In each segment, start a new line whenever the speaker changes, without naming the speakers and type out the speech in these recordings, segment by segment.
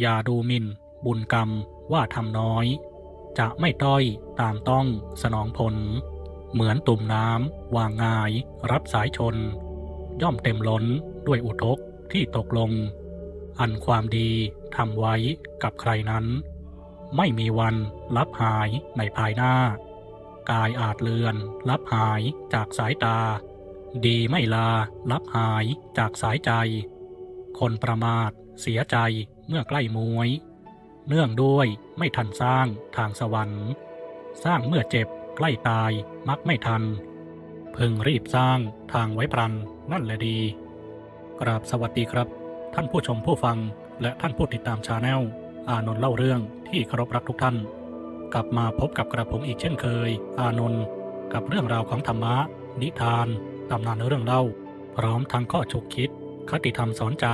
อย่าดูหมิ่น บุญกรรมว่าทำน้อย จะไม่ต้อยตามต้องสนองผล เหมือนตุ่มน้ำวางงาย รับสายชน ย่อมเต็มล้นด้วยอุทกที่ตกลง อันความดีทำไว้กับใครนั้น ไม่มีวันลับหายในภายหน้า กายอาจเลือนลับหายจากสายตา ดีไม่ลาลับหายจากสายใจ คนประมาทเสียใจ เมื่อใกล้มวย เนื่องด้วยไม่ทันสร้างทางสวรรค์ สร้างเมื่อเจ็บใกล้ตายมักไม่ทัน พึงรีบสร้างทางไว้พรันนั่นแหละดี กราบสวัสดีครับ ท่านผู้ชมผู้ฟังและท่านผู้ติดตามชาแนลอานนท์เล่าเรื่องที่เคารพรักทุกท่าน กลับมาพบกับกระผมอีกเช่นเคย อานนท์กับเรื่องราวของธรรมะ นิทานตำนานเรื่องเล่า พร้อมทั้งข้อฉุกคิด คติธรรมสอนใจ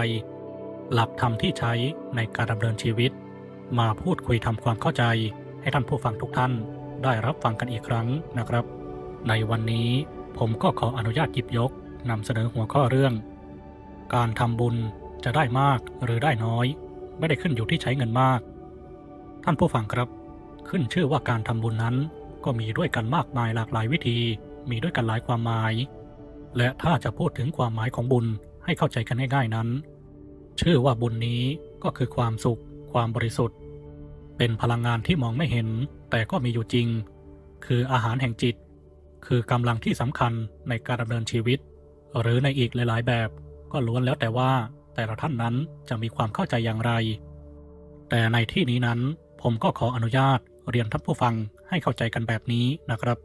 หลักธรรมที่ใช้ในการดำเนินชีวิต มาพูดคุยทำความเข้าใจให้ท่านผู้ฟังทุกท่านได้รับฟังกันอีกครั้งนะครับ ในวันนี้ผมก็ขออนุญาตหยิบยกนำเสนอหัวข้อเรื่อง การทำบุญจะได้มากหรือได้น้อย ไม่ได้ขึ้นอยู่ที่ใช้เงินมาก ท่านผู้ฟังครับ ขึ้นชื่อว่าการทำบุญนั้น ก็มีด้วยกันมากมายหลากหลายวิธี มีด้วยกันหลายความหมาย และถ้าจะพูดถึงความหมายของบุญให้เข้าใจกันง่ายๆนั้น ชื่อว่าบุญนี้ก็คือความสุข ความบริสุทธิ์ เป็นพลังงานที่มองไม่เห็น แต่ก็มีอยู่จริง คืออาหารแห่งจิต คือกำลังที่สำคัญในการดำเนินชีวิต หรือในอีกหลาย ๆ แบบ ก็ล้วนแล้วแต่ว่าแต่ละท่านนั้นจะมีความเข้าใจอย่างไร แต่ในที่นี้นั้นผมก็ขออนุญาตเรียนท่านผู้ฟังให้เข้าใจกันแบบนี้นะครับ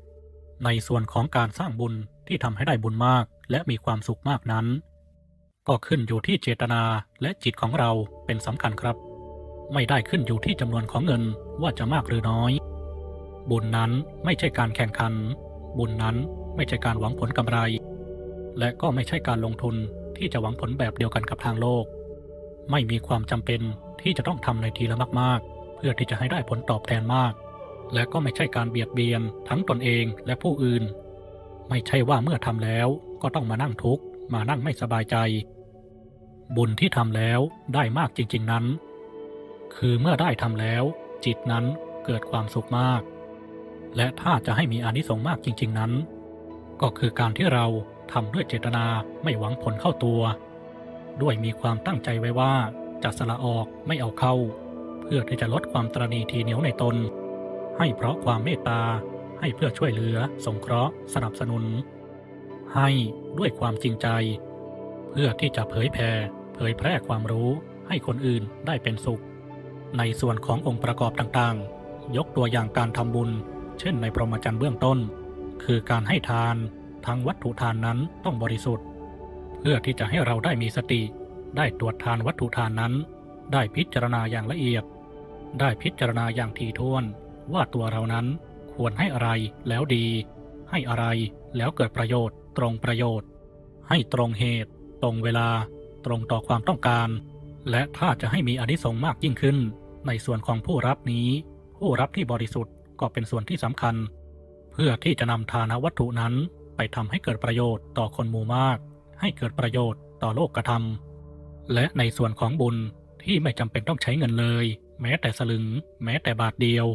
ในส่วนของการสร้างบุญที่ทำให้ได้บุญมาก และมีความสุขมากนั้น ก็ขึ้นอยู่ที่เจตนาและจิตของเราเป็นสำคัญครับ ไม่ได้ขึ้นอยู่ที่จำนวนของเงินว่าจะมากหรือน้อย บุญนั้นไม่ใช่การแข่งขัน บุญนั้นไม่ใช่การหวังผลกำไร และก็ไม่ใช่การลงทุนที่จะหวังผลแบบเดียวกันกับทางโลก ไม่มีความจำเป็นที่จะต้องทำในทีละมากๆ เพื่อที่จะให้ได้ผลตอบแทนมาก และก็ไม่ใช่การเบียดเบียนทั้งตนเองและผู้อื่น ไม่ใช่ว่าเมื่อทำแล้วก็ต้องมานั่งทุกข์ มานั่งไม่สบายใจ บุญที่ทำแล้วได้มากจริง ๆนั้น คือเมื่อได้ทำแล้ว จิตนั้นเกิดความสุขมาก และถ้าจะให้มีอานิสงส์มากจริง ๆนั้น ก็คือการที่เราทำด้วยเจตนาไม่หวังผลเข้าตัว ด้วยมีความตั้งใจไว้ว่าจะสละออกไม่เอาเข้า เพื่อที่จะลดความตรณีทีเหนียวในตน ให้เพราะความเมตตาให้เพื่อช่วยเหลือ สงเคราะห์ สนับสนุน ให้ด้วยความจริงใจ เพื่อที่จะเผยแผ่เผยแพร่ความรู้ให้คนอื่นได้เป็นสุข ในส่วนขององค์ประกอบต่างๆ ยกตัวอย่างการทำบุญ เช่นในพรหมจรรย์เบื้องต้น คือการให้ทานทั้งวัตถุทานนั้นต้องบริสุทธิ์ เพื่อที่จะให้เราได้มีสติ ได้ตรวจทานวัตถุทานนั้น ได้พิจารณาอย่างละเอียด ได้พิจารณาอย่างถี่ถ้วน ว่าตัวเรานั้นควรให้อะไรแล้วดี ให้อะไรแล้วเกิดประโยชน์ ตรงประโยชน์ ให้ตรงเหตุ ตรงเวลา ตรงต่อความต้องการ และถ้าจะให้มีอนิสงส์มากยิ่งขึ้น ในส่วนของผู้รับนี้ ผู้รับที่บริสุทธิ์ก็เป็นส่วนที่สำคัญ เพื่อที่จะนำทานวัตถุนั้นไปทำให้เกิดประโยชน์ต่อคนหมู่มาก ให้เกิดประโยชน์ต่อโลกกระทำและในส่วนของบุญที่ไม่จำเป็นต้องใช้เงินเลย แม้แต่สลึง แม้แต่บาทเดียว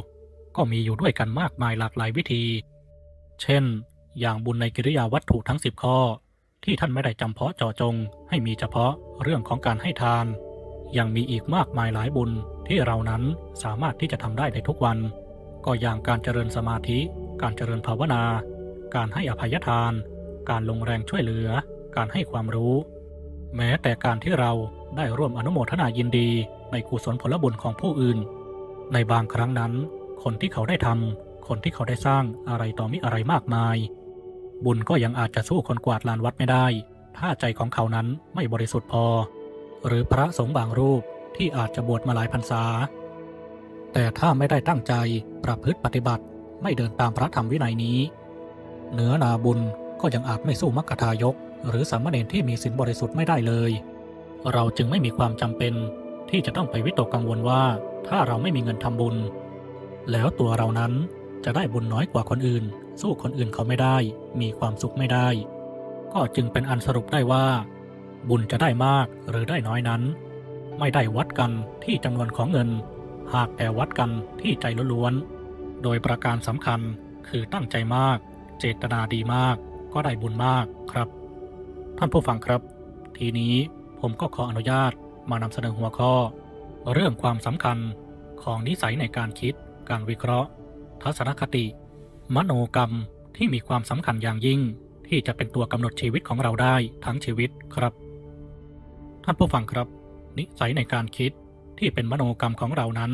ก็มีอยู่ด้วยกันมากมายหลากหลายวิธี เช่น อย่างบุญในกิริยาวัตถุทั้ง 10 ข้อ ที่ท่านไม่ได้จำเพาะเจาะจง ให้มีเฉพาะเรื่องของการให้ทาน ยังมีอีกมากมายหลายบุญที่เรานั้นสามารถที่จะทำได้ในทุกวัน ก็อย่างการเจริญสมาธิ การเจริญภาวนา การให้อภัยทาน การลงแรงช่วยเหลือ การให้ความรู้ แม้แต่การที่เราได้ร่วมอนุโมทนายินดี ในกุศลผลบุญของผู้อื่น ในบางครั้งนั้น คนที่เขาได้ทำคนที่เขาได้สร้างอะไรต่อมิอะไรมากมาย บุญก็ยังอาจจะสู้คนกวาดลานวัดไม่ได้ ถ้าใจของเขานั้นไม่บริสุทธิ์พอ หรือพระสงฆ์บางรูปที่อาจจะบวชมาหลายพรรษา แต่ถ้าไม่ได้ตั้งใจประพฤติปฏิบัติไม่เดินตามพระธรรมวินัยนี้เนื้อนาบุญก็ยังอาจไม่สู้มัคคทายก หรือสามเณรที่มีศีลบริสุทธิ์ไม่ได้เลย เราจึงไม่มีความจำเป็นที่จะต้องไปวิตกกังวลว่า ถ้าเราไม่มีเงินทำบุญ แล้วตัวเรานั้นจะได้บุญน้อยกว่าคนอื่น สู้คนอื่นเขาไม่ได้ มีความสุขไม่ได้ ก็จึงเป็นอันสรุปได้ว่า บุญจะได้มากหรือได้น้อยนั้น ไม่ได้วัดกันที่จำนวนของเงิน หากแต่วัดกันที่ใจล้วนๆโดยประการสำคัญคือตั้งใจมาก เจตนาดีมาก ก็ได้บุญมากครับ ท่านผู้ฟังครับ ทีนี้ผมก็ขออนุญาตมานำเสนอหัวข้อ เรื่องความสำคัญของนิสัยในการคิด การวิเคราะห์ ทัศนคติ มโนกรรมที่มีความสำคัญอย่างยิ่ง ที่จะเป็นตัวกำหนดชีวิตของเราได้ทั้งชีวิตครับ ท่านผู้ฟังครับ นิสัยในการคิดที่เป็นมโนกรรมของเรานั้น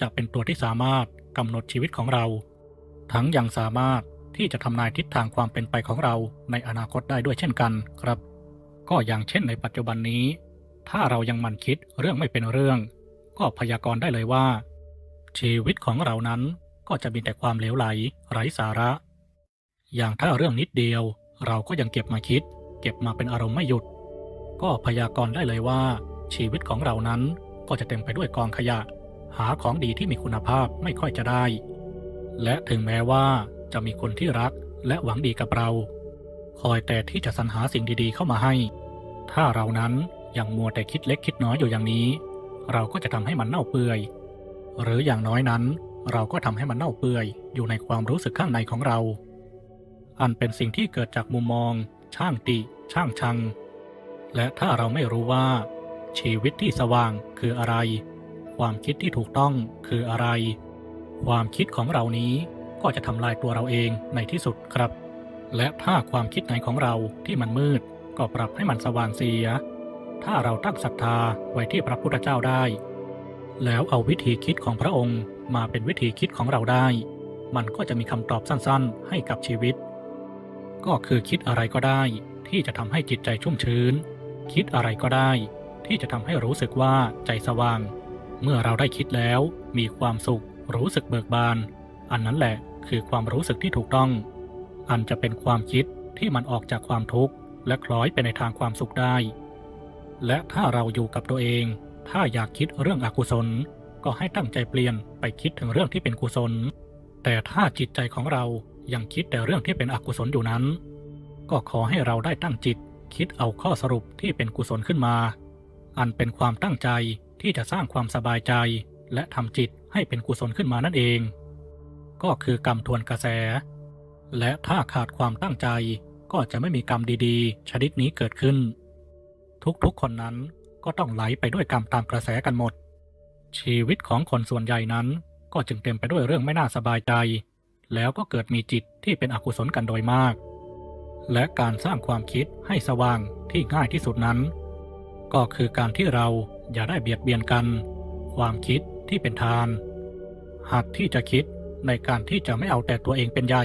จะเป็นตัวที่สามารถกำหนดชีวิตของเรา ทั้งยังสามารถที่จะทำนายทิศทางความเป็นไปของเราในอนาคตได้ด้วยเช่นกันครับ ก็อย่างเช่นในปัจจุบันนี้ ถ้าเรายังมันคิดเรื่องไม่เป็นเรื่อง ก็พยากรณ์ได้เลยว่า ชีวิตของเรานั้น ก็จะมีแต่ความเหลวไหล ไร้สาระ อย่างถ้าเรื่องนิดเดียว เราก็ยังเก็บมาคิด เก็บมาเป็นอารมณ์ไม่หยุด ก็พยากรณ์ได้เลยว่า ชีวิตของเรานั้นก็จะเต็มไปด้วยกองขยะ หาของดีที่มีคุณภาพไม่ค่อยจะได้ และถึงแม้ว่าจะมีคนที่รักและหวังดีกับเรา คอยแต่ที่จะสรรหาสิ่งดีๆเข้ามาให้ ถ้าเรานั้นยังมัวแต่คิดเล็กคิดน้อยอยู่อย่างนี้ เราก็จะทำให้มันเน่าเปื่อย หรืออย่างน้อยนั้น เราก็ทำให้มันเน่าเปื่อยอยู่ในความรู้สึกข้างในของเรา อันเป็นสิ่งที่เกิดจากมุมมอง ช่างติ ช่างชัง และถ้าเราไม่รู้ว่า ชีวิตที่สว่างคืออะไร ความคิดที่ถูกต้องคืออะไร ความคิดของเรานี้ก็จะทำลายตัวเราเองในที่สุดครับ และถ้าความคิดไหนของเราที่มันมืด ก็ปรับให้มันสว่างเสีย ถ้าเราตั้งศรัทธาไว้ที่พระพุทธเจ้าได้ แล้วเอาวิธีคิดของพระองค์ มาเป็นวิธีคิดของเราได้ มันก็จะมีคำตอบสั้นๆ ให้กับชีวิต ก็คือคิดอะไรก็ได้ ที่จะทำให้จิตใจชุ่มชื้น คิดอะไรก็ได้ ที่จะทำให้รู้สึกว่าใจสว่าง เมื่อเราได้คิดแล้ว มีความสุข รู้สึกเบิกบาน อันนั้นแหละคือความรู้สึกที่ถูกต้อง อันจะเป็นความคิดที่มันออกจากความทุกข์ และคล้อยไปในทางความสุขได้ และถ้าเราอยู่กับตัวเอง ถ้าอยากคิดเรื่องอกุศล ก็ให้ตั้งใจเปลี่ยนไปคิดถึงเรื่องที่เป็นกุศล แต่ถ้าจิตใจของเรายังคิดแต่เรื่องที่เป็นอกุศลอยู่นั้น ก็ขอให้เราได้ตั้งจิต คิดเอาข้อสรุปที่เป็นกุศลขึ้นมา อันเป็นความตั้งใจที่จะสร้างความสบายใจ และทำจิตให้เป็นกุศลขึ้นมานั่นเอง ก็คือกรรมทวนกระแส และถ้าขาดความตั้งใจก็จะไม่มีกรรมดีๆ ชนิดนี้เกิดขึ้น ทุกๆคนนั้นก็ต้องไหลไปด้วยกรรมตามกระแสกันหมด ชีวิตของคนส่วนใหญ่นั้น ก็จึงเต็มไปด้วยเรื่องไม่น่าสบายใจ แล้วก็เกิดมีจิตที่เป็นอกุศลกันโดยมาก และการสร้างความคิดให้สว่างที่ง่ายที่สุดนั้น ก็คือการที่เราอย่าได้เบียดเบียนกัน ความคิดที่เป็นทานหัดที่จะคิดในการที่จะไม่เอาแต่ตัวเองเป็นใหญ่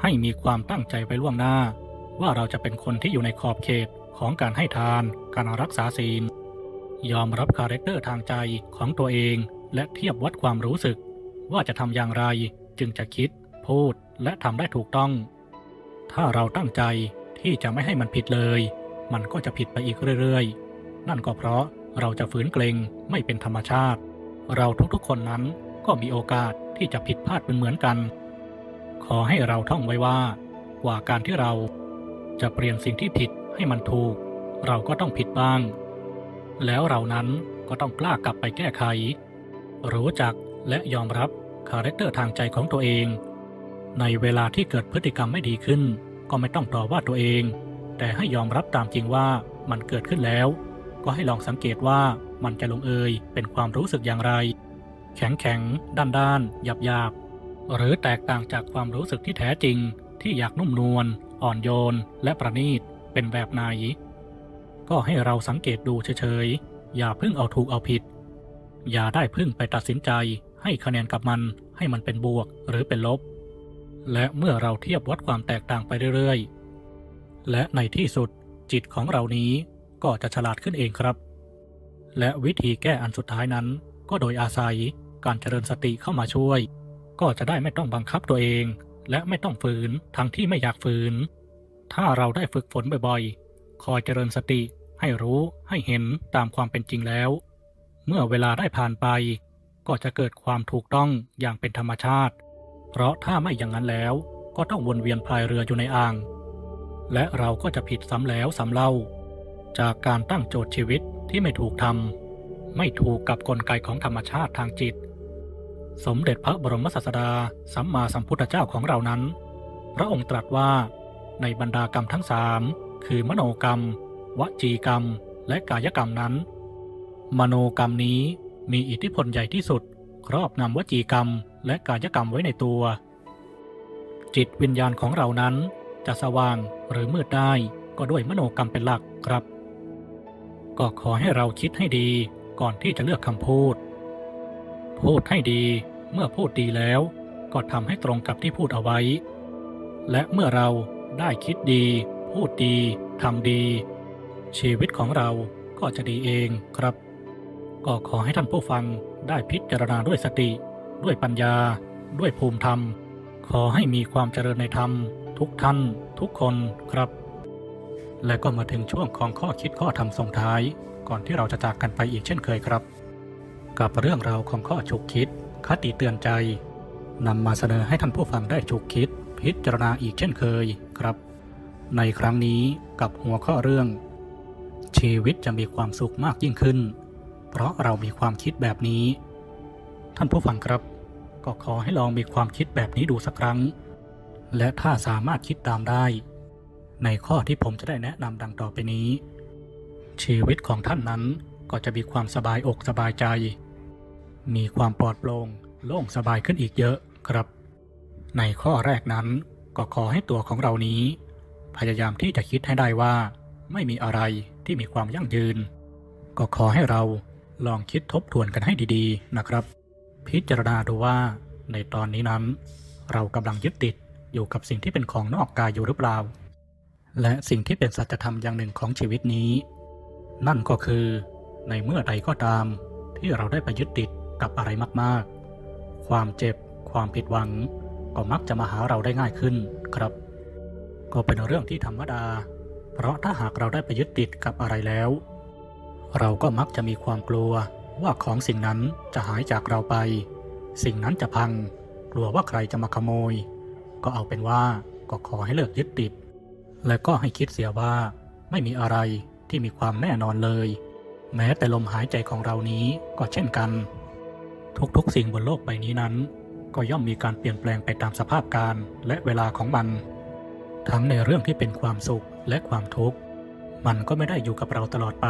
ให้มีความตั้งใจไว้ล่วงหน้า ว่าเราจะเป็นคนที่อยู่ในขอบเขตของการให้ทาน การรักษาศีล ยอมรับคาแรคเตอร์ทางใจของตัวเอง และเทียบวัดความรู้สึก ว่าจะทำอย่างไรจึงจะคิด พูดและทำได้ถูกต้อง ถ้าเราตั้งใจที่จะไม่ให้มันผิดเลย มันก็จะผิดไปอีกเรื่อยๆ นั่นก็เพราะเราจะฝืนเกรงไม่เป็นธรรมชาติ เราทุกๆคนนั้นก็มีโอกาสที่จะผิดพลาดเป็นเหมือนกัน ขอให้เราท่องไว้ว่า กว่าการที่เราจะเปลี่ยนสิ่งที่ผิดให้มันถูก เราก็ต้องผิดบ้าง แล้วเรานั้นก็ต้องกล้ากลับไปแก้ไข รู้จักและยอมรับคาแรคเตอร์ทางใจของตัวเอง ในเวลาที่เกิดพฤติกรรมไม่ดีขึ้น ก็ไม่ต้องต่อว่าตัวเอง แต่ให้ยอมรับตามจริงว่ามันเกิดขึ้นแล้ว ก็ให้ลองสังเกตว่ามันจะลงเอยเป็นความรู้สึกอย่างไร แข็งแข็งด้านด้านหยาบหยาบหรือแตกต่างจากความรู้สึกที่แท้จริง ที่อยากนุ่มนวลอ่อนโยน และประณีตเป็นแบบไหน ก็ให้เราสังเกตดูเฉยๆ อย่าเพิ่งเอาถูกเอาผิด อย่าได้เพิ่งไปตัดสินใจให้คะแนนกับมันให้มันเป็นบวกหรือเป็นลบ และเมื่อเราเทียบวัดความแตกต่างไปเรื่อยๆ และในที่สุดจิตของเรานี้ก็จะฉลาดขึ้นเองครับ และวิธีแก้อันสุดท้ายนั้น ก็โดยอาศัยการเจริญสติเข้ามาช่วย ก็จะได้ไม่ต้องบังคับตัวเอง และไม่ต้องฝืนทั้งที่ไม่อยากฝืน ถ้าเราได้ฝึกฝนบ่อยๆ คอยเจริญสติให้รู้ให้เห็นตามความเป็นจริงแล้ว เมื่อเวลาได้ผ่านไป ก็จะเกิดความถูกต้องอย่างเป็นธรรมชาติ เพราะถ้าไม่อย่างนั้นแล้ว ก็ต้องวนเวียนพายเรืออยู่ในอ่าง และเราก็จะผิดซ้ำแล้วซ้ำเล่า จากการตั้งโจทย์ชีวิตที่ไม่ถูกทำไม่ถูกกับกลไกของธรรมชาติทางจิต สมเด็จพระบรมศาสดาสัมมาสัมพุทธเจ้าของเรานั้น พระองค์ตรัสว่าในบรรดากรรมทั้งสาม คือมโนกรรม วจีกรรม และกายกรรมนั้น มโนกรรมนี้มีอิทธิพลใหญ่ที่สุด ครอบงำวจีกรรม และกายกรรมไว้ในตัว จิตวิญญาณของเรานั้น จะสว่างหรือมืดได้ก็ด้วยมโนกรรมเป็นหลักครับ ก็ขอให้เราคิดให้ดีก่อนที่จะเลือกคำพูด พูดให้ดีเมื่อพูดดีแล้ว ก็ทำให้ตรงกับที่พูดเอาไว้ และเมื่อเราได้คิดดี พูดดีทำดี ชีวิตของเราก็จะดีเองครับ ก็ขอให้ท่านผู้ฟังได้พิจารณาด้วยสติ ด้วยปัญญา ด้วยภูมิธรรม ขอให้มีความเจริญในธรรม ทุกท่าน ทุกคนครับ และก็มาถึงช่วงของข้อคิดข้อธรรมส่งท้าย ก่อนที่เราจะจากกันไปอีกเช่นเคยครับ กับเรื่องราวของข้อฉุกคิด คติเตือนใจนำมาเสนอให้ท่านผู้ฟังได้ฉุกคิด พิจารณาอีกเช่นเคยครับ ในครั้งนี้กับหัวข้อเรื่อง ชีวิตจะมีความสุขมากยิ่งขึ้น เพราะเรามีความคิดแบบนี้ ท่านผู้ฟังครับ ก็ขอให้ลองมีความคิดแบบนี้ดูสักครั้ง และถ้าสามารถคิดตามได้ ในข้อที่ผมจะได้แนะนำดังต่อไปนี้ ชีวิตของท่านนั้นก็จะมีความสบายอกสบายใจ มีความปลอดโปร่งโล่งสบายขึ้นอีกเยอะครับ ในข้อแรกนั้นก็ขอให้ตัวของเรานี้ พยายามที่จะคิดให้ได้ว่า ไม่มีอะไรที่มีความยั่งยืน ก็ขอให้เราลองคิดทบทวนกันให้ดีๆนะครับ พิจารณาดูว่าในตอนนี้นั้น เรากำลังยึดติดอยู่กับสิ่งที่เป็นของนอกกายอยู่หรือเปล่า และสิ่งที่เป็นสัจธรรมอย่างหนึ่งของชีวิตนี้ นั่นก็คือในเมื่อใดก็ตาม ที่เราได้ไปยึดติดกับอะไรมากๆ ความเจ็บ ความผิดหวัง ก็มักจะมาหาเราได้ง่ายขึ้นครับ ก็เป็นเรื่องที่ธรรมดา เพราะถ้าหากเราได้ไปยึดติดกับอะไรแล้ว เราก็มักจะมีความกลัวว่าของสิ่งนั้นจะหายจากเราไป สิ่งนั้นจะพัง กลัวว่าใครจะมาขโมย ก็เอาเป็นว่าก็ขอให้เลิกยึดติด และก็ให้คิดเสียว่า ไม่มีอะไรที่มีความแน่นอนเลย แม้แต่ลมหายใจของเรานี้ก็เช่นกัน ทุกๆ สิ่งบนโลกใบนี้นั้น ก็ย่อมมีการเปลี่ยนแปลงไปตามสภาพการและเวลาของมัน ทั้งในเรื่องที่เป็นความสุขและความทุกข์ มันก็ไม่ได้อยู่กับเราตลอดไป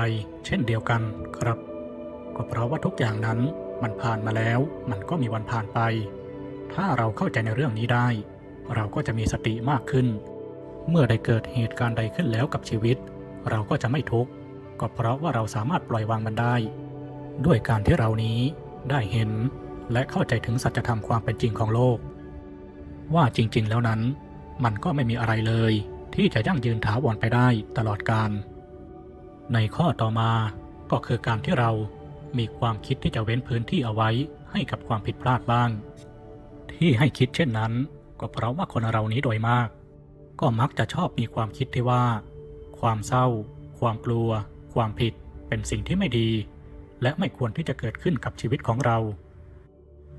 เช่นเดียวกันครับ ก็เพราะว่าทุกอย่างนั้นมันผ่านมาแล้ว มันก็มีวันผ่านไป ถ้าเราเข้าใจในเรื่องนี้ได้ เราก็จะมีสติมากขึ้น เมื่อได้เกิดเหตุการณ์ใดขึ้นแล้วกับชีวิต เราก็จะไม่ทุกข์ก็เพราะว่าเราสามารถปล่อยวางมันได้ ด้วยการที่เรานี้ได้เห็นและเข้าใจถึงสัจธรรมความเป็นจริงของโลก ว่าจริง ๆ แล้วนั้น มันก็ไม่มีอะไรเลย ที่จะยั่งยืนถาวรไปได้ตลอดกาลในข้อต่อมาก็คือการที่เรามีความคิดที่จะเว้นพื้นที่เอาไว้ให้กับความผิดพลาดบ้าง ที่ให้คิดเช่นนั้น ก็เพราะว่าคนเรานี้โดยมาก ก็มักจะชอบมีความคิดที่ว่า ความเศร้า ความกลัว ความผิดเป็นสิ่งที่ไม่ดี และไม่ควรที่จะเกิดขึ้นกับชีวิตของเรา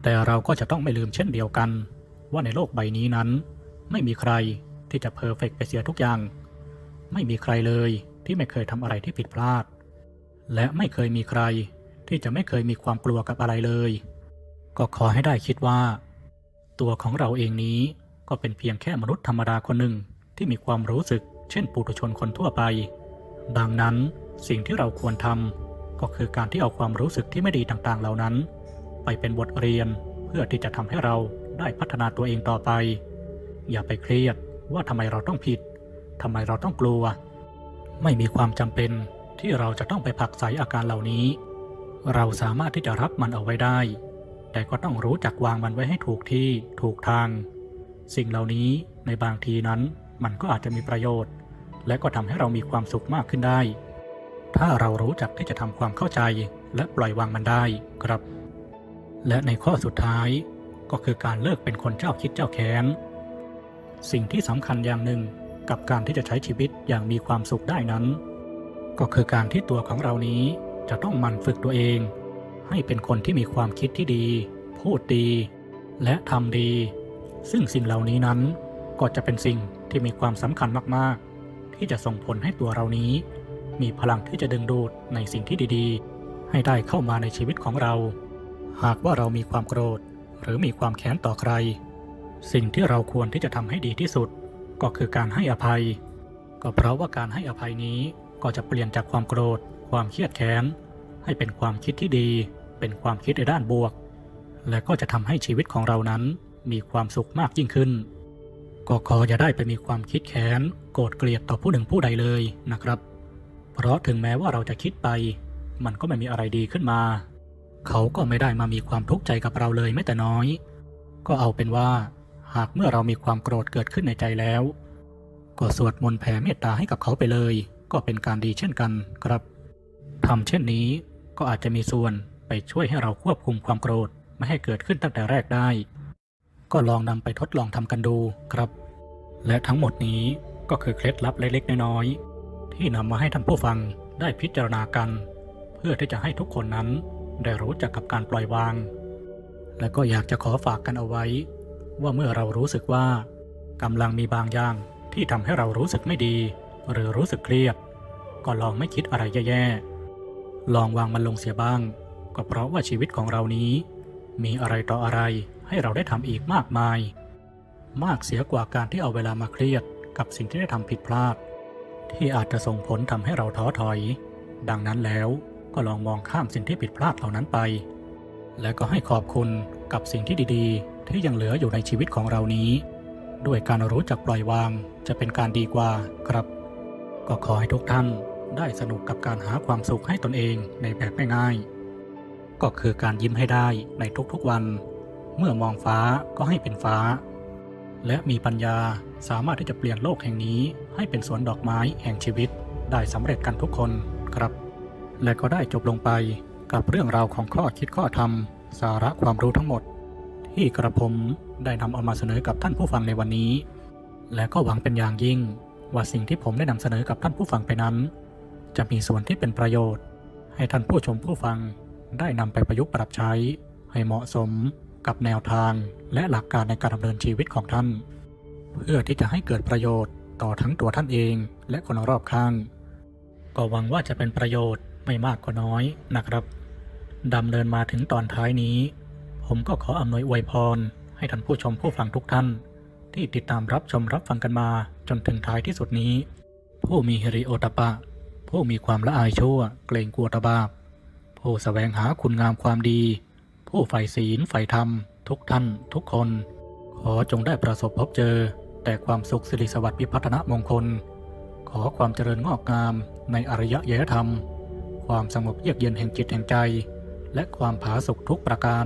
แต่เราก็จะต้องไม่ลืมเช่นเดียวกัน ว่าในโลกใบนี้นั้น ไม่มีใครที่จะเพอร์เฟกไปเสียทุกอย่าง ไม่มีใครเลยที่ไม่เคยทำอะไรที่ผิดพลาด และไม่เคยมีใครที่จะไม่เคยมีความกลัวกับอะไรเลย ก็ขอให้ได้คิดว่า ตัวของเราเองนี้ก็เป็นเพียงแค่มนุษย์ธรรมดาคนหนึ่งที่มีความรู้สึก เช่น ปุถุชนคนทั่วไป ดังนั้นสิ่งที่เราควรทำก็คือการที่เอาความรู้สึกที่ไม่ดีต่างๆ เหล่านั้น ไปเป็นบทเรียนเพื่อที่จะทำให้เราได้พัฒนาตัวเองต่อไป อย่าไปเครียดว่าทำไมเราต้องผิดทำไมเราต้องกลัว ไม่มีความจำเป็นที่เราจะต้องไปผักไสอาการเหล่านี้ เราสามารถที่จะรับมันเอาไว้ได้ แต่ก็ต้องรู้จักวางมันไว้ให้ถูกที่ถูกทาง สิ่งเหล่านี้ในบางทีนั้นมันก็อาจจะมีประโยชน์ และก็ทำให้เรามีความสุขมากขึ้นได้ ถ้าเรารู้จักที่จะทำความเข้าใจและปล่อยวางมันได้ครับ และในข้อสุดท้ายก็คือการเลิกเป็นคนเจ้าคิดเจ้าแค้น สิ่งที่สำคัญอย่างหนึ่งกับการที่จะใช้ชีวิตอย่างมีความสุขได้นั้น ก็คือการที่ตัวของเรานี้จะต้องมันฝึกตัวเอง ให้เป็นคนที่มีความคิดที่ดี พูดดี และทำดี ซึ่งสิ่งเหล่านี้นั้นก็จะเป็นสิ่งที่มีความสำคัญมากๆ ที่จะส่งผลให้ตัวเรานี้ มีพลังที่จะดึงดูดในสิ่งที่ดีๆ ให้ได้เข้ามาในชีวิตของเรา หากว่าเรามีความโกรธ หรือมีความแค้นต่อใคร สิ่งที่เราควรที่จะทำให้ดีที่สุด ก็คือการให้อภัย ก็เพราะว่าการให้อภัยนี้ก็จะเปลี่ยนจากความโกรธ ความเครียดแค้นให้เป็นความคิดที่ดี เป็นความคิดในด้านบวก และก็จะทำให้ชีวิตของเรานั้นมีความสุขมากยิ่งขึ้น ก็ขออย่าได้ไปมีความคิดแค้นโกรธเกลียดต่อผู้หนึ่งผู้ใดเลยนะครับ เพราะถึงแม้ว่าเราจะคิดไป มันก็ไม่มีอะไรดีขึ้นมา เขาก็ไม่ได้มามีความทุกข์ใจกับเราเลยแม้แต่น้อย ก็เอาเป็นว่า หากเมื่อเรามีความโกรธเกิดขึ้นในใจแล้ว ก็สวดมนต์แผ่เมตตาให้กับเขาไปเลย ก็เป็นการดีเช่นกันครับทำเช่นนี้ก็อาจจะมีส่วนไปช่วยให้เราควบคุมความโกรธไม่ให้เกิดขึ้นตั้งแต่แรกได้ ก็ลองนำไปทดลองทำกันดูครับ และทั้งหมดนี้ก็คือเคล็ดลับเล็กๆน้อยๆที่นำมาให้ท่านผู้ฟังได้พิจารณากัน เพื่อที่จะให้ทุกคนนั้นได้รู้จักกับการปล่อยวาง และก็อยากจะขอฝากกันเอาไว้ ว่าเมื่อเรารู้สึกว่ากำลังมีบางอย่างที่ทำให้เรารู้สึกไม่ดี หรือรู้สึกเครียด ก็ลองไม่คิดอะไรแย่ๆ ลองวางมันลงเสียบ้าง ก็เพราะว่าชีวิตของเรานี้ มีอะไรต่ออะไรให้เราได้ทำอีกมากมาย มากเสียกว่าการที่เอาเวลามาเครียดกับสิ่งที่ได้ทำผิดพลาด ที่อาจจะส่งผลทำให้เราท้อถอย ดังนั้นแล้วก็ลองมองข้ามสิ่งที่ผิดพลาดเหล่านั้นไป และก็ให้ขอบคุณกับสิ่งที่ดีๆ ที่ยังเหลืออยู่ในชีวิตของเรานี้ ด้วยการรู้จักปล่อยวางจะเป็นการดีกว่าครับ ก็ขอให้ทุกท่านได้สนุกกับการหาความสุขให้ตนเองในแบบง่ายๆก็คือการยิ้มให้ได้ในทุกๆวัน เมื่อมองฟ้าก็ให้เป็นฟ้า และมีปัญญาสามารถที่จะเปลี่ยนโลกแห่งนี้ ให้เป็นสวนดอกไม้แห่งชีวิต ได้สำเร็จกันทุกคนครับ และก็ได้จบลงไปกับเรื่องราวของข้อคิดข้อธรรม สาระความรู้ทั้งหมด ที่กระผมได้นำเอามาเสนอกับท่านผู้ฟังในวันนี้ และก็หวังเป็นอย่างยิ่ง ว่าสิ่งที่ผมได้นำเสนอกับท่านผู้ฟังไปนั้น จะมีส่วนที่เป็นประโยชน์ ให้ท่านผู้ชมผู้ฟังได้นำไปประยุกต์ปรับใช้ ให้เหมาะสมกับแนวทางและหลักการในการดำเนินชีวิตของท่าน เพื่อที่จะให้เกิดประโยชน์ต่อทั้งตัวท่านเองและคนรอบข้าง ก็หวังว่าจะเป็นประโยชน์ไม่มากก็น้อยนะครับดำเนินมาถึงตอนท้ายนี้ ผมก็ขออำนวยอวยพร ให้ท่านผู้ชมผู้ฟังทุกท่าน ที่ติดตามรับชมรับฟังกันมาจนถึงท้ายที่สุดนี้ ผู้มีฮิริโอตปะ ผู้มีความละอายชั่ว เกรงกลัวตบาปผู้สแสวงหาคุณงามความดี ผู้ใฝ่ศีลใฝ่ธรรม ทุกท่านทุกคน ขอจงได้ประสบพบเจอ แต่ความสุขสิริสวัสดิ์พิพัฒนมงคล ขอความเจริญงอกงามในอริยยธรรม ความสงบเยือกเย็นแห่งจิตแห่งใจ และความผาสุกทุกประการ